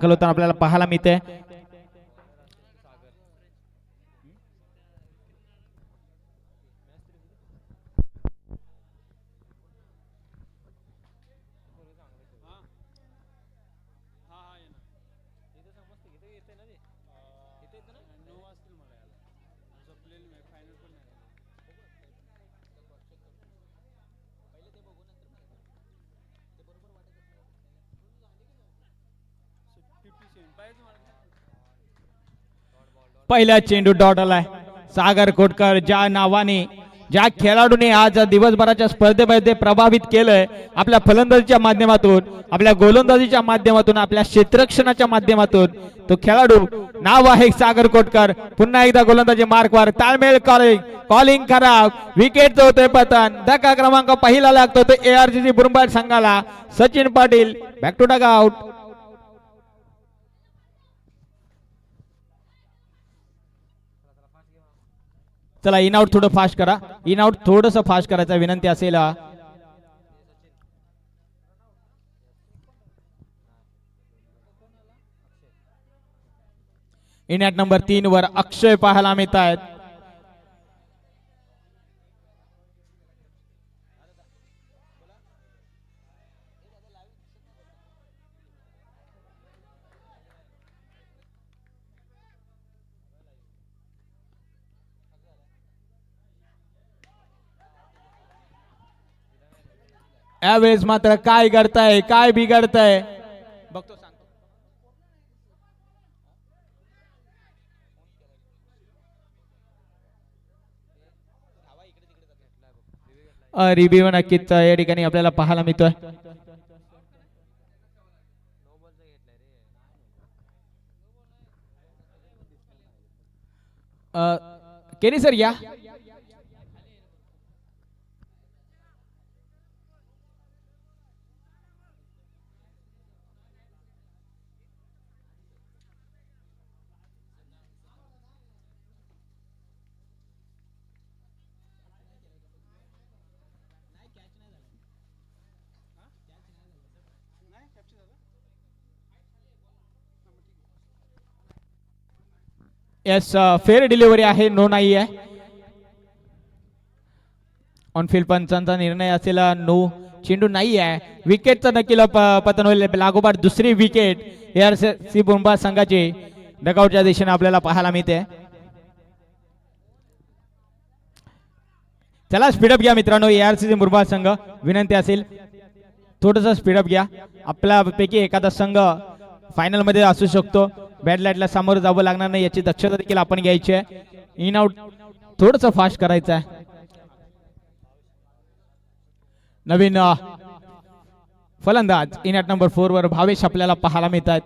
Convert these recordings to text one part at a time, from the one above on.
दाखल होताना आपल्याला पाहायला मिळते पहिला चेंडू डॉट आलाय. सागर कोटकर ज्या नावाने ज्या खेळाडूने आज दिवसभराच्या स्पर्धेमध्ये प्रभावित केलंय आपल्या फलंदाजीच्या माध्यमातून आपल्या गोलंदाजीच्या माध्यमातून आपल्या क्षेत्रक्षणाच्या माध्यमातून तो खेळाडू नाव आहे सागर कोटकर पुन्हा एकदा गोलंदाजी मार्कवर ताळमेळ कॉलिंग कॉलिंग करा विकेट होतोय पतन. धक्का क्रमांक पहिला लागतो तो एआरसीसी बुरुंबाड संघाला. Sachin Patil back to dugout चला इन आउट थोडं फास्ट करा इन आउट थोडस फास्ट करायचा विनंती असेल हा. इन ॲट नंबर तीन वर अक्षय पाहायला मिळत आहेत यावेळेस मात्र काय करताय काय बिघडताय? बघतो सांगतो रिव्ह्यू नक्कीच या ठिकाणी आपल्याला पाहायला मिळतोय. अ, केनी सर या? येस फेअर डिलिव्हरी आहे नो नाही आहे ऑनफिल्ड पंचांचा निर्णय असेल uh, नो चेंडू नाही आहे विकेटचं नक्की प- पतन होईल. लागोपाठ दुसरी विकेट एआर सी बुंबा संघाची. डगआउटच्या दिशेने आपल्याला पाहायला मिळते. चला स्पीडअप घ्या मित्रांनो. आर सी मुरबाद संघ विनंती असेल. थोडंसं स्पीडअप घ्या. आपल्यापैकी एखादा संघ फायनलमध्ये असू शकतो. बॅड लाईटला सामोरं जावं लागणार नाही याची दक्षता देखील आपण घ्यायची आहे. इन आउट थोडस फास्ट करायचं आहे. नवीन फलंदाज. इन आउट नंबर फोर वर भावेश आपल्याला पाहायला मिळत आहेत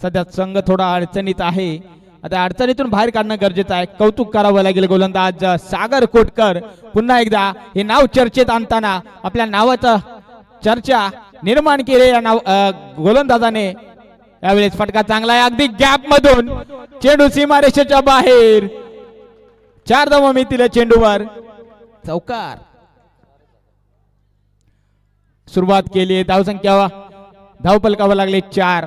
सध्या संघ थोडा अडचणीत आहे. आता अडचणीतून बाहेर काढणं गरजेचं आहे. कौतुक करावं लागेल गोलंदाज सागर कोटकर. पुन्हा एकदा हे नाव चर्चेत आणताना आपल्या नावाचं चर्चा निर्माण केलेल्या या नाव गोलंदाजाने. यावेळेस फटका चांगला आहे. अगदी गॅप मधून चेंडू सीमारेषेच्या बाहेर. चार धावा मिळतील चेंडूवर. चौकार. सुरुवात केली धावसंख्या धाव पलकावं लागले चार.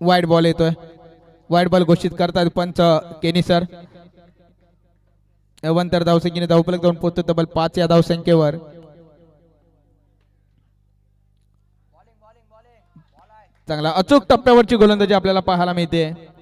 वाईट बॉल येतोय. वाईट बॉल घोषित करतात पंच केनी सर. तर धावसंख्येने धावपलक जाऊन पोहोचतो तब्बल पाच या धावसंख्येवर. चांगला अचूक टप्प्यावरची गोलंदाजी आपल्याला पाहायला मिळते.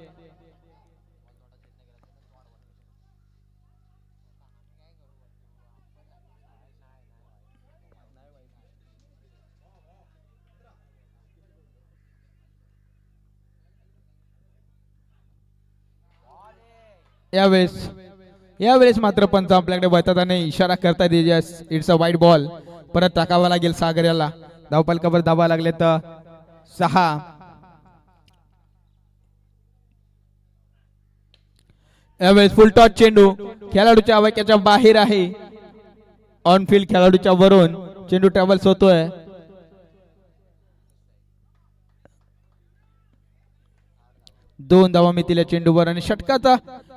यावेळेस यावेळेस मात्र पंच आपल्याकडे वैताने इशारा करता इट्स अ वाईट बॉल परत टाकावा लागेल सागर याला. धावपालकावर धावा लागले तर सहा. यावेळेस फुल टॉच चेंडू. खेळाडूच्या अवक्याच्या बाहेर आहे. ऑन फील्ड खेळाडूच्या वरून चेंडू ट्रॅव्हल्स होतोय. दोन धावा मिळतील चेंडूवर आणि षटकाचा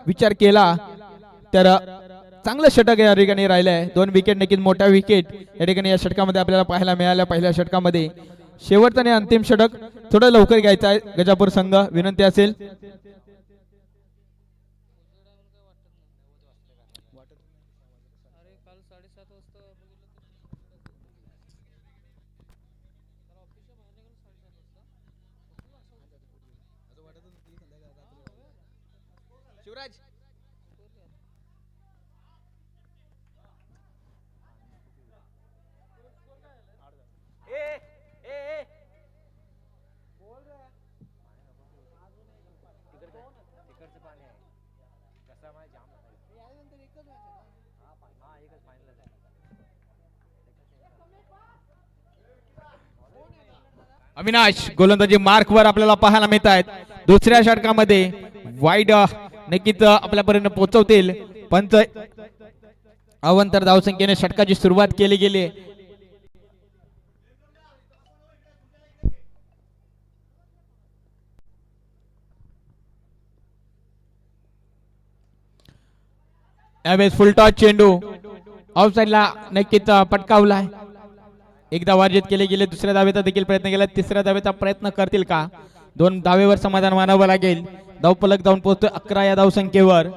विचार केला तर चांगलं षटक या ठिकाणी राहिलंय. दोन विकेट नक्कीच मोठ्या विकेट या ठिकाणी या षटकामध्ये आपल्याला पाहायला मिळाल्या पहिल्या षटकामध्ये. शेवटचा आणि अंतिम षटक थोडं लवकर घ्यायचं आहे. गजापूर संघ विनंती असेल. अविनाश गोलंदाजी मार्क वर आपल्याला पाहायला मिळत आहेत दुसऱ्या षटकामध्ये वाईड नक्कीच आपल्यापर्यंत पोहोचवतील. पंच अवंतर धावसंख्येने षटकाची सुरुवात केली गेली. यावेळेस फुलटॉच चेंडू ऑफ साईडला नक्कीच पटकावला पटकावलाय एकदा वार्जित केले गेले दुसऱ्या दावेचा देखील प्रयत्न केला. तिसऱ्या दावेचा प्रयत्न करतील का? दोन दावेवर समाधान मानावं लागेल. धावपलक जाऊन पोहोचतो अकरा या धावसंख्येवर.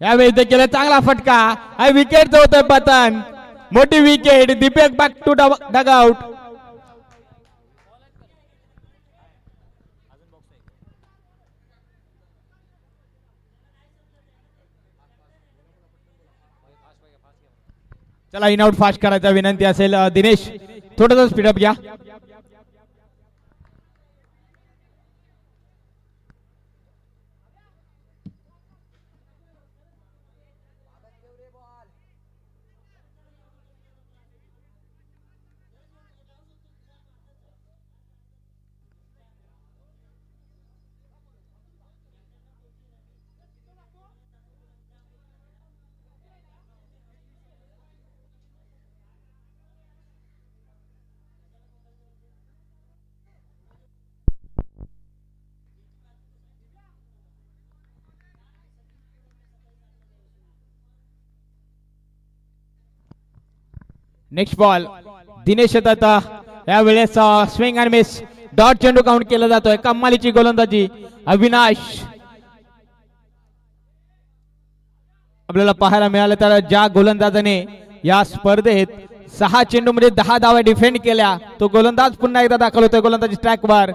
यावेळी देखील चांगला फटका. हा विकेट होतोय पतन. मोठी wicket Deepak back to dugout चला इन आउट फास्ट करायचा विनंती असेल दिनेश थोडस स्पीडअप घ्या. नेक्स्ट बॉल दिनेश येतात यावेळेस स्विंग अँड मिस डॉट चेंडू काउंट केला जातोय. कमालीची गोलंदाजी. अविनाश. आपल्याला पाहायला मिळालं तर ज्या गोलंदाजाने या स्पर्धेत सहा चेंडू मध्ये दहा धावा डिफेंड केल्या तो गोलंदाज पुन्हा एकदा दाखल होतोय. गोलंदाजी ट्रॅक नोट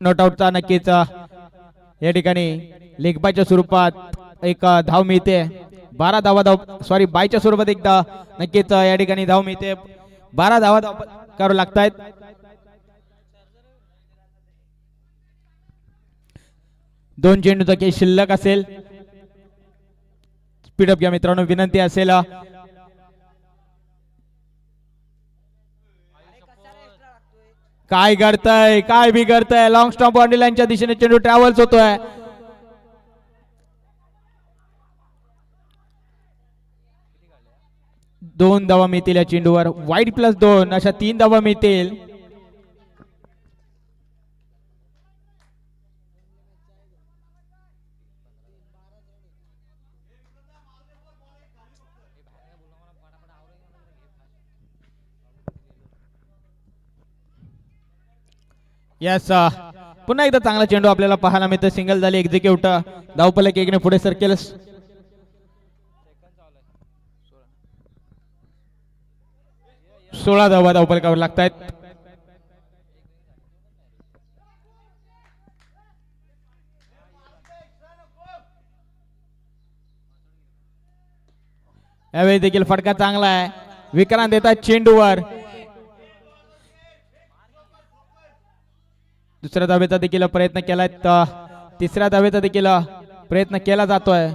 नॉट आउटचा नक्कीच या ठिकाणी लेखबाच्या स्वरूपात एक धाव मिळते. बारा धावा धाव सॉरी बायच्या स्वरूपात एकदा नक्कीच या ठिकाणी धाव मिळते. बारा धावा धाव करावं लागतायत. दोन चेंडूचा केस शिल्लक असेल. स्पीडअप घ्या मित्रांनो विनंती असेल काय करताय काय बिघडतंय? लॉंग स्टॉप बॉन्डी दिशेने चेंडू ट्रॅव्हल्स होतोय. दोन धावा मिळतील या चेंडूवर. वाईट प्लस दोन अशा तीन धावा मिळतील. यस पुन्हा एकदा चांगला चेंडू आपल्याला पाहायला मिळतं सिंगल झाली एक्झिक्यूट धावपलक एकने पुढे सरकेल सोळा धावा धावपलकावर लागतायत. यावेळी देखील फटका चांगला आहे. विक्रांत येतात चेंडूवर. दुसऱ्या धावेचा देखील प्रयत्न केलाय. तिसऱ्या धावेचा देखील प्रयत्न केला जातोय.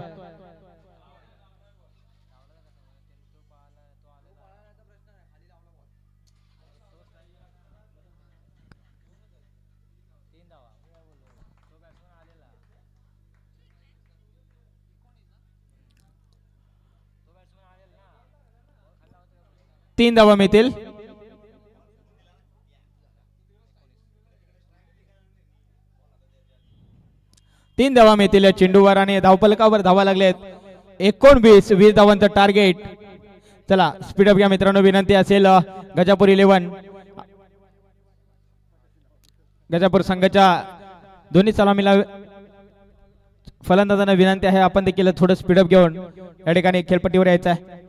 तीन धावा मिळतील. तीन धावा मिळतील या चेंडूवर आणि धावपलकावर धावा लागलेत. एकोणवीस वीस धावांचं टार्गेट चला स्पीडअप घ्या मित्रांनो विनंती असेल गजापूर इलेव्हन गजापूर संघाच्या दोन्ही सलामीला फलंदाजांना विनंती आहे आपण देखील थोडं स्पीडअप घेऊन या ठिकाणी खेळपट्टीवर यायचं आहे.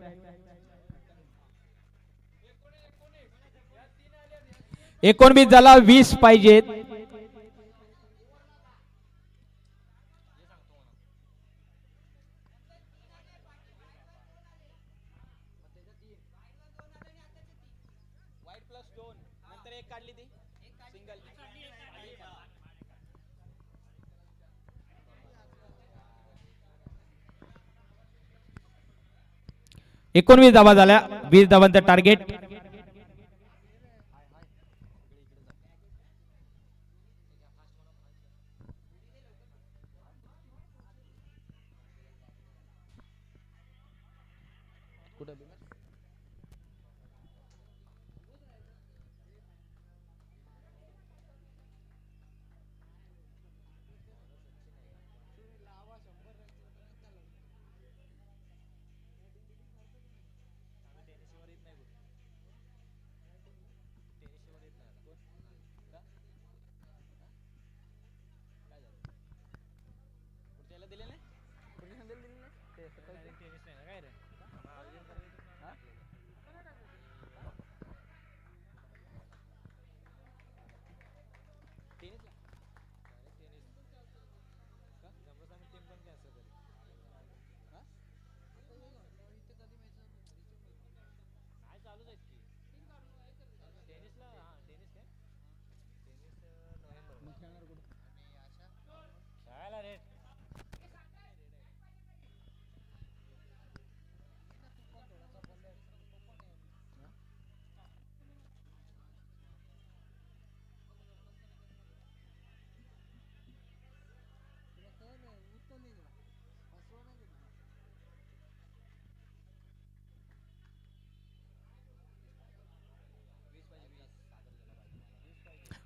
एकोणवीस झाला वीस पाहिजेत. एकोणवीस धावा झाल्या वीस धावांचं टार्गेट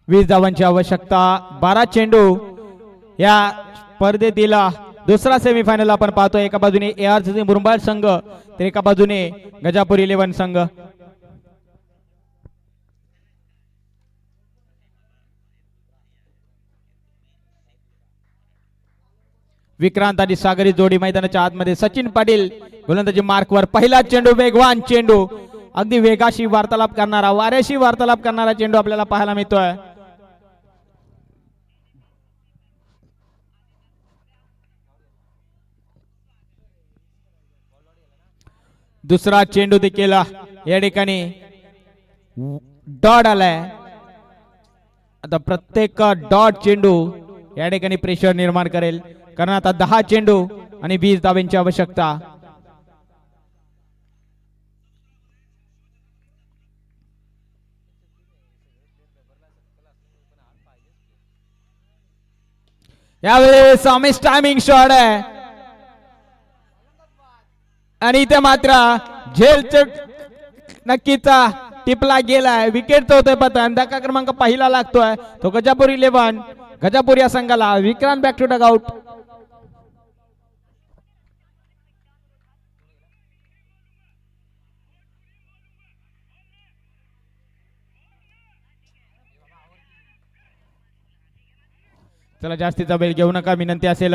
वीस धावांची आवश्यकता. बारा चेंडू या स्पर्धेतील दुसरा सेमीफायनल आपण पाहतोय. एका बाजूने ए आर सी मुरबाड संघ तर एका बाजूने गजापूर इलेव्हन संघ. विक्रांत आणि सागरी जोडी मैदानाच्या आतमध्ये सचिन पाटील गोलंदाजी मार्कवर. पहिला चेंडू वेगवान चेंडू. अगदी वेगाशी वार्तालाप करणारा वाऱ्याशी वार्तालाप करणारा चेंडू आपल्याला पाहायला मिळतोय. दुसरा चेंडू देखील या ठिकाणी डॉट आलाय. आता प्रत्येक डॉट चेंडू या ठिकाणी प्रेशर निर्माण करेल. कारण आता दहा चेंडू आणि वीस धाव्यांची आवश्यकता. यावेळेस अमिष टायमिंग शॉट आहे. आणि इथे मात्र झेल नक्कीचा टिपला गेलाय. विकेट तो होतोय पतन धक्का क्रमांक पहिला लागतोय. तो गजापूर इलेव्हन गजापूर या संघाला. Vikrant back to dugout चला जास्तीचा बेल घेऊ नका. विनंती असेल.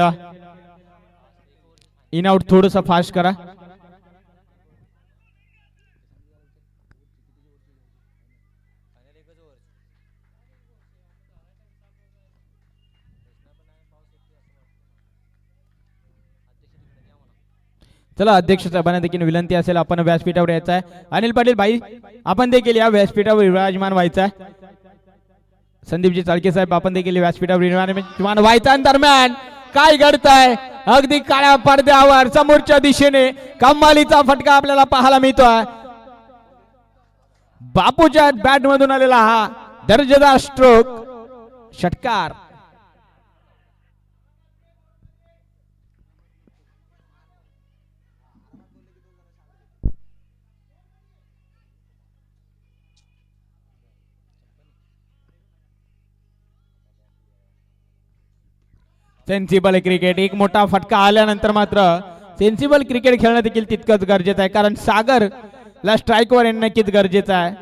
इन आउट थोडस फास्ट करा. चला अध्यक्ष साहेबांना देखील विनंती असेल आपण व्यासपीठावर यायचं आहे. अनिल पाटील भाई आपण देखील या व्यासपीठावर विराजमान व्हायचं आहे. संदीपजी चालके साहेब आपण देखील व्यासपीठावर विराजमान व्हायचं आणि दरम्यान. काय घडतंय? अगदी काळ्या पडद्यावर समोरच्या दिशेने कमालीचा फटका आपल्याला पाहायला मिळतोय. बापूच्या बॅट मधून आलेला हा दर्जेदार स्ट्रोक षटकार. सेन्सिबल क्रिकेट एक मोठा फटका आल्यानंतर मात्र सेन्सिबल क्रिकेट खेळणं देखील तितकंच गरजेचं आहे. कारण सागर ला स्ट्राईकवर येणं नक्कीच गरजेचं आहे.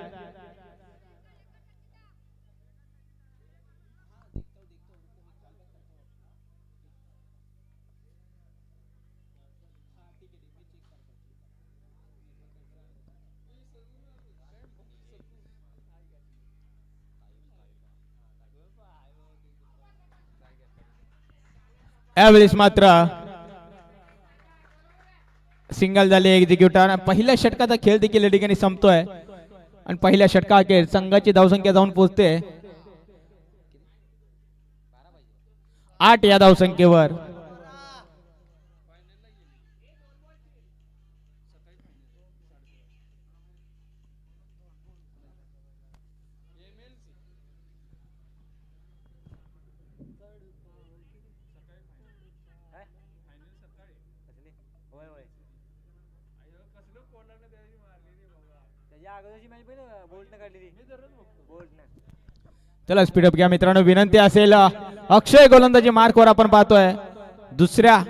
यावेळेस मात्र सिंगल झाले एक्झिक्युटर पहिल्या षटकाचा खेळ देखील या ठिकाणी संपतोय. आणि पहिल्या षटकाखेर संघाची धावसंख्या जाऊन पोहोचते. आठ या धावसंख्येवर. चला स्पीडअप घ्या मित्रांनो. विनंती असेल अक्षय गोलंदाजी मार्कवर आपण पाहतोय. दुसऱ्या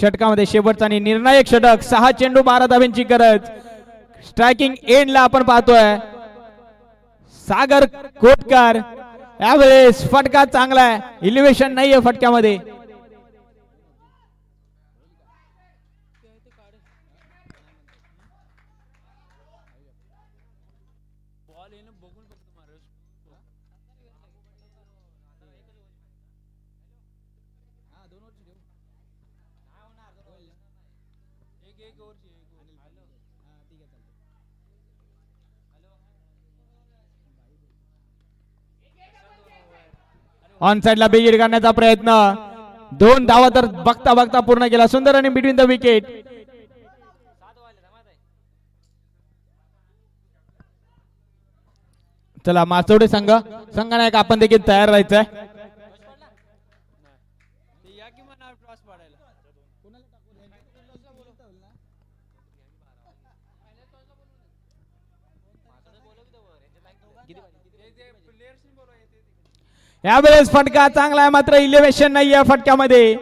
षटकामध्ये शेवटचा आणि निर्णायक षटक सहा चेंडू बारा धाब्यांची गरज. स्ट्रायकिंग एंडला आपण पाहतोय. सागर कोटकर. यावेळेस फटका चांगला आहे. इलिव्हेशन नाहीये फटक्यामध्ये. येणं बघून फक्त मारस हा दोन ओव्हरची ठेवू एक एक ओव्हरची एक हॅलो. हा ठीक आहे चालतं ऑन साइडला बिगिड करण्याचा प्रयत्न. दोन धावा तर बघता बघता पूर्ण केला. सुंदर आणि बिटवीन द विकेट चला माचवडे संघ. संघनायक आपण देखील तयार राहायचंय. यावेळेस फटका चांगला आहे मात्र इलेव्हेशन नाही या फटक्यामध्ये.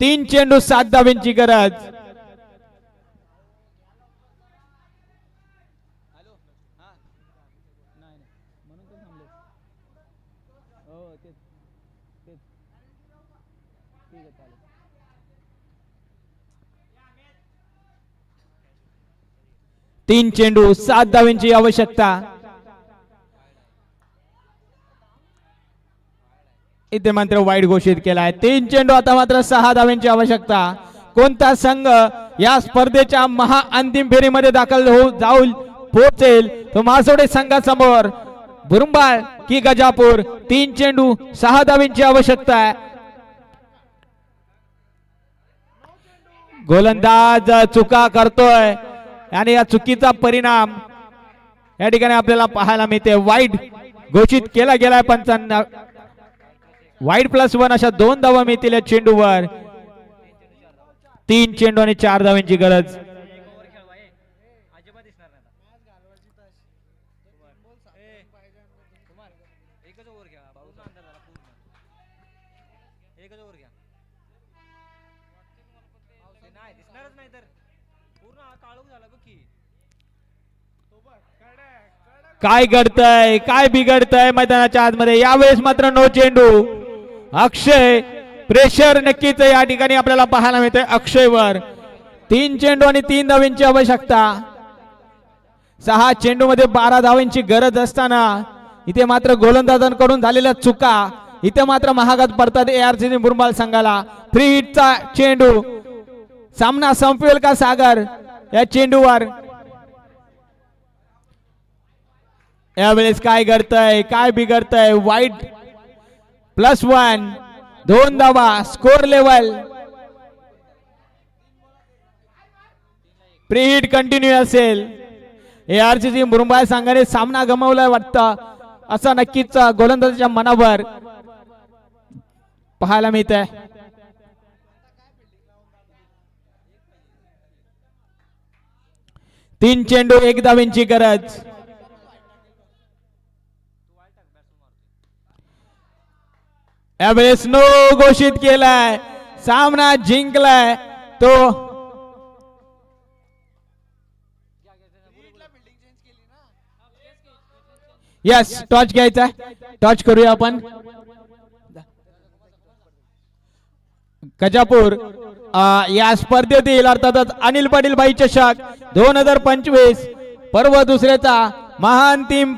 तीन चेंडू सात धाव्यांची गरज. तीन चेंडू सात धाव्यांची आवश्यकता. इथे मात्र वाईट घोषित केलाय. तीन चेंडू आता मात्र सहा धाव्यांची आवश्यकता. कोणता संघ या स्पर्धेच्या महा अंतिम फेरीमध्ये दाखल होऊ जाऊ पोहोचेल? तो मासोडे संघासमोर. बुरुंबाळ की गजापूर? तीन चेंडू सहा धाव्यांची आवश्यकता आहे. गोलंदाज चुका करतोय. आणि या चुकीचा परिणाम या ठिकाणी आपल्याला पाहायला मिळते. वाईट घोषित केला गेलाय पंचांना वाईट प्लस वन अशा दोन धावा मिळतील या चेंडूवर. तीन चेंडू आणि चार धाव्यांची गरज. काय घडतंय? काय बिघडतंय मैदानाच्या आतमध्ये? यावेळेस मात्र नो चेंडू. अक्षय प्रेशर नक्कीच या ठिकाणी आपल्याला पाहायला मिळते अक्षयवर. तीन चेंडू आणि तीन धाव्यांची आवश्यकता. सहा चेंडू मध्ये बारा धावींची गरज असताना इथे मात्र गोलंदाजांकडून झालेल्या चुका. इथे मात्र महागात पडतात ए आर सी बुरमाल संघाला. थ्री हिटचा चेंडू. सामना संपवेल का सागर? या चेंडूवर. यावेळेस काय घडतंय? काय बिघडतंय? वाईट प्लस वन दोन धावा. स्कोर लेवल प्रीहिट कंटिन्यू असेल. ए आरची सी मुंबई संघाने सामना गमावलाय वाटतं. असं नक्कीच गोलंदाजाच्या मनावर पाहायला मिळत आहे तीन चेंडू एक धावेंची गरज. यावेळेस नो घोषित केलाय. सामना जिंकलाय. तो यस टॉच घ्यायचा. टॉच करूया आपण. कजापूर या स्पर्धेतील अर्थातच अनिल पाटील बाई चषक दोन हजार पंचवीस पर्व दुसऱ्याचा महान टीम